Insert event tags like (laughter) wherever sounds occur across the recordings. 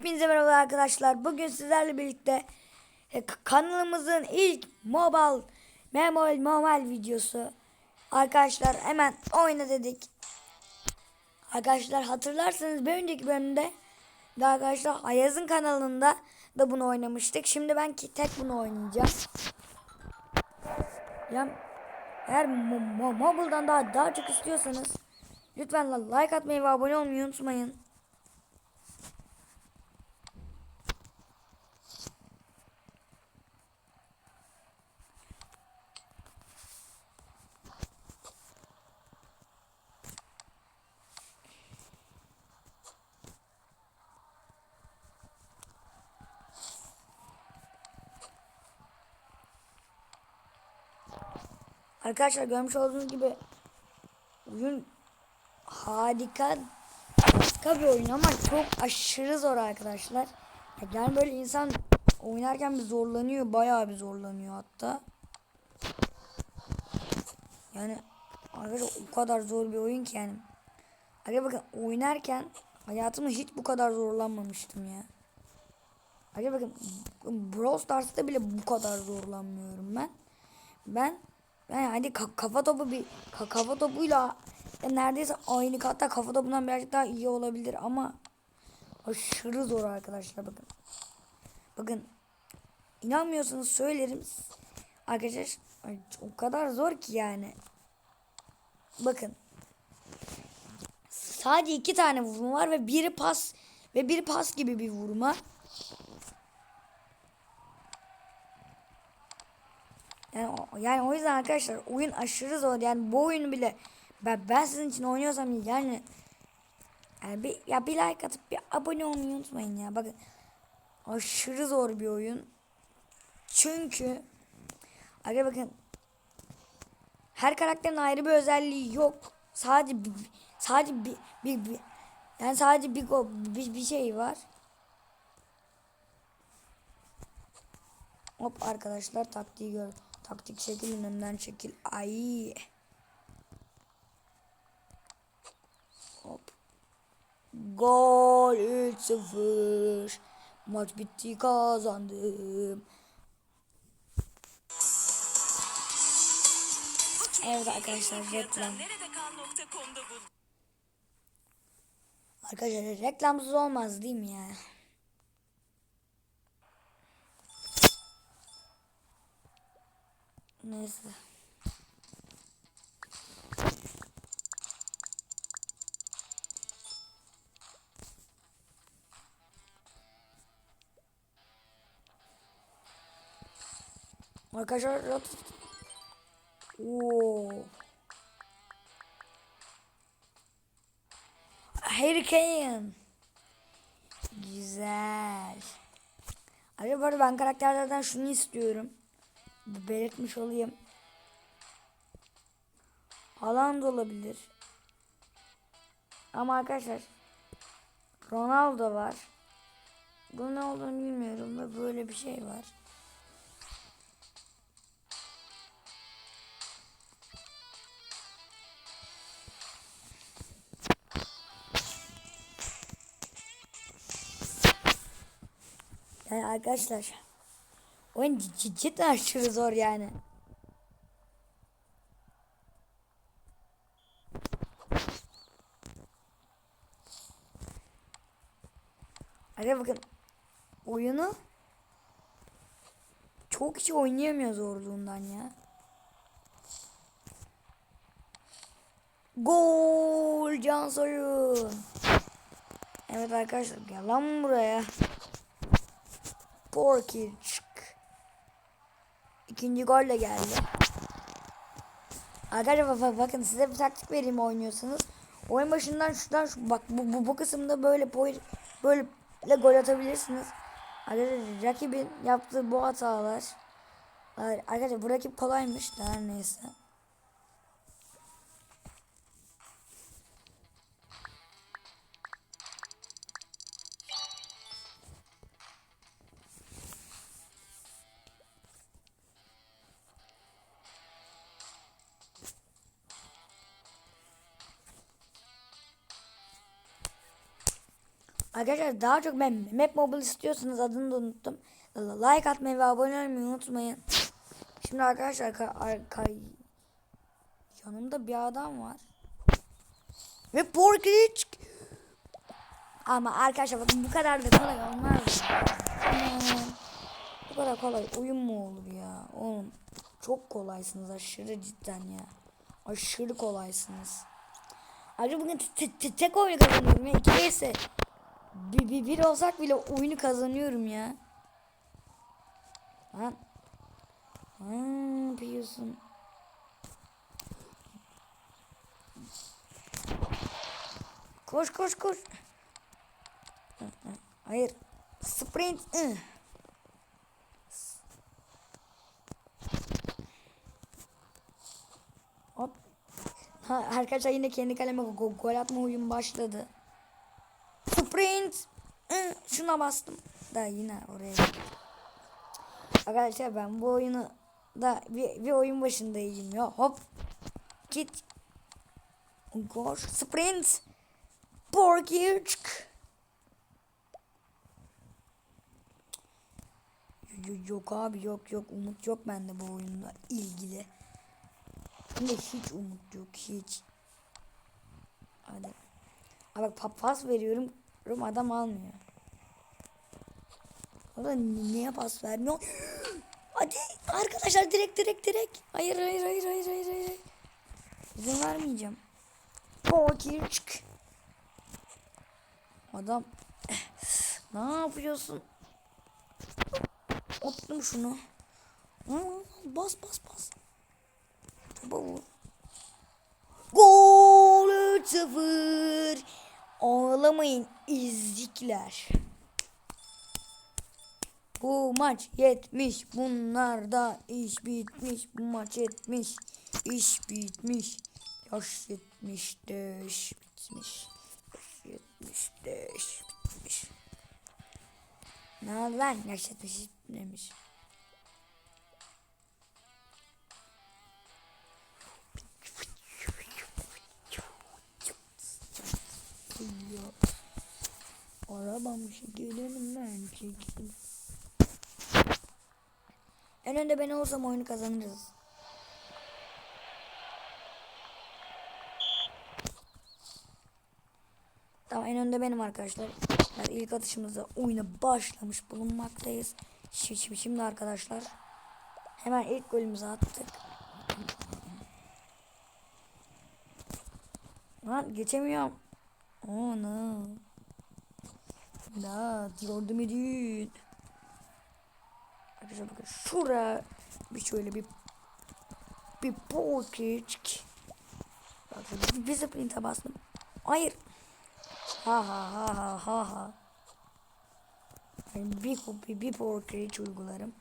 Hepinize merhaba arkadaşlar. Bugün sizlerle birlikte e, kanalımızın ilk mobile memol mobile videosu. Arkadaşlar hemen oyna dedik. Arkadaşlar hatırlarsanız bir önceki bölümde de arkadaşlar Ayaz'ın kanalında da bunu oynamıştık. Şimdi ben ki tek bunu oynayacağım. Ya eğer mo- mo- mobile'dan daha daha çok istiyorsanız lütfen like atmayı ve abone olmayı unutmayın. Arkadaşlar görmüş olduğunuz gibi oyun harika harika bir oyun ama çok aşırı zor arkadaşlar. Yani böyle insan oynarken bir zorlanıyor. Bayağı bir zorlanıyor hatta. Yani arkadaşlar o kadar zor bir oyun ki yani. Arkadaşlar bakın oynarken hayatımda hiç bu kadar zorlanmamıştım ya. Arkadaşlar bakın Brawl Stars'ta bile bu kadar zorlanmıyorum ben. Ben yani hadi ka- kafa topu bir ka- kafa topuyla ya neredeyse aynı hatta kafa topundan birazcık daha iyi olabilir ama aşırı zor arkadaşlar bakın. Bakın inanmıyorsanız söylerim. Arkadaşlar o kadar zor ki yani. Bakın. Sadece iki tane vurma var ve biri pas ve biri pas gibi bir vurma. Yani, yani o yüzden arkadaşlar oyun aşırı zor. Yani bu oyunu bile ben, ben sizin için oynuyorsam yani yani bir, ya bir like atıp bir abone olmayı unutmayın ya. Bakın aşırı zor bir oyun. Çünkü Aga bakın her karakterin ayrı bir özelliği yok. Sadece sadece bir, bir, bir yani sadece bir, bir, bir şey var. Hop arkadaşlar taktiği gör. Taktik çekil önümden çekil. Ay. Hop. Gol 3-0. Maç bitti kazandım. Evet arkadaşlar reklam. Arkadaşlar reklamsız olmaz değil mi ya? Neyse. Arkadaşlar Oo. Harry Kane. Güzel. Acaba ben karakterlerden şunu istiyorum. Belirtmiş olayım. Haaland olabilir. Ama arkadaşlar Ronaldo var. Bu ne olduğunu bilmiyorum ve böyle bir şey var. Yani arkadaşlar oyun cidden aşırı zor yani. Hadi bakın oyunu çok kişi oynayamıyor zorluğundan ya. Gol Can Soyun. Evet arkadaşlar gel lan buraya. Porkic. İkinci gol de geldi. Arkadaşlar bak- bakın size bir taktik vereyim oynuyorsanız. Oyun başından şuradan şu, bak bu, bu, bu kısımda böyle boy, böyle gol atabilirsiniz. Arkadaşlar rakibin yaptığı bu hatalar. Arkadaşlar bu rakip kolaymış da neyse. Arkadaşlar daha çok ben Map Mobile istiyorsanız adını da unuttum. Like atmayı ve abone olmayı unutmayın. Şimdi arkadaşlar ka, ka, yanımda bir adam var. Ve porkiç. Ama arkadaşlar bakın bu kadar da kolay olmaz. Bu kadar kolay oyun mu olur ya? Oğlum çok kolaysınız aşırı cidden ya. Aşırı kolaysınız. Ayrıca bugün tek oyunu kazanıyorum ya. İki bir, bir, bir olsak bile oyunu kazanıyorum ya. Lan. Ne yapıyorsun? Koş koş koş. Hayır. Sprint. Hop. Ha, arkadaşlar yine kendi kaleme go- gol atma oyun başladı. Şuna bastım. Da yine oraya. Arkadaşlar ben bu oyunu da bir, bir oyun başındayım ya. Hop. Git. Koş. Sprint. Yo- Yok abi yok yok umut yok bende bu oyunda ilgili. Bende hiç umut yok hiç. Hadi. Abi bak pa- pas veriyorum Rum adam almıyor. O da ni- niye pas vermiyor? Hadi arkadaşlar direkt direkt direkt. Hayır hayır hayır hayır hayır hayır. İzin vermeyeceğim. Fakir çık. Adam (laughs) ne yapıyorsun? Attım şunu. Bas bas bas. Topa. Gol 3-0. Ağlamayın izcikler. Bu maç yetmiş. Bunlarda iş bitmiş. Bu maç yetmiş. İş bitmiş. Yaş yetmiş de iş bitmiş. Yaş yetmiş de iş bitmiş. Ne oldu lan? Yaş yetmiş iş bitmemiş. Ya. Arabam çekilelim ben çekilim. En önde ben olsam oyunu kazanırız. Tamam en önde benim arkadaşlar. Yani ilk atışımızda oyuna başlamış bulunmaktayız. Şimdi, şimdi, arkadaşlar hemen ilk golümüzü attık. Lan geçemiyorum. Oh no. La yardım edin. Arkadaşlar bakın şura bir şöyle bir bir pocket. Bak bir, sprint'e bastım. Hayır. Ha ha ha ha ha ha. Yani bir bir, bir pocket uygularım.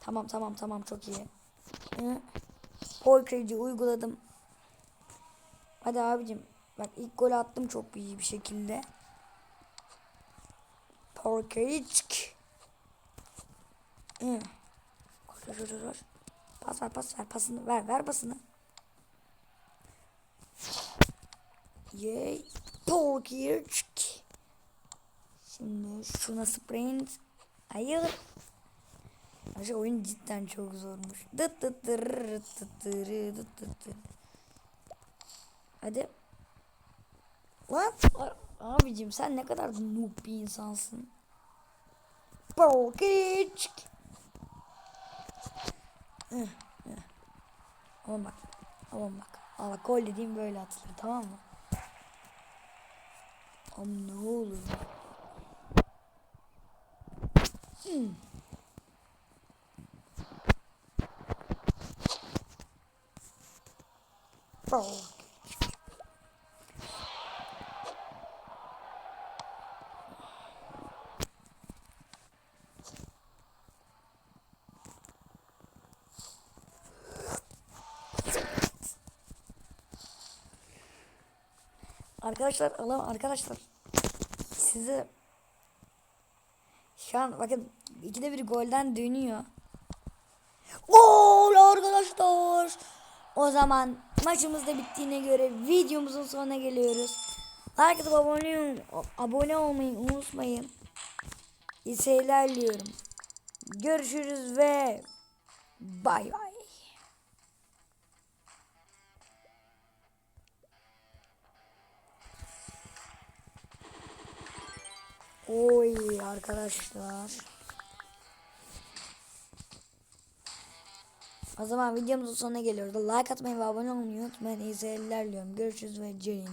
Tamam tamam tamam çok iyi. Hı. Pocket'i uyguladım. Hadi abicim. Bak ilk gol attım çok iyi bir şekilde. Porkiçk. Hı. Koş koş koş. Pas ver pas ver pasını ver ver pasını. Yay. Porkiçk. Şimdi şuna sprint. Hayır. Aşağı oyun cidden çok zormuş. Dıt dıt dırırıt dıt dırı dıt dıt dıt. Hadi. Lan abicim sen ne kadar noob bir insansın. Porkiçk. Aman bak. Aman bak. Al bak gol dediğim böyle atılır tamam mı? Am ne olur. Porkiçk. Arkadaşlar alalım arkadaşlar. Size şu an bakın ikide bir golden dönüyor. Gol arkadaşlar. O zaman maçımız da bittiğine göre videomuzun sonuna geliyoruz. Like atıp abone, abone olmayı unutmayın. İyi seyirler diliyorum. Görüşürüz ve bay bay. Oy arkadaşlar. O zaman videomuzun sonuna geliyoruz. Like atmayı ve abone olmayı unutmayın. İyi seyirler diliyorum. Görüşürüz ve Ceylin.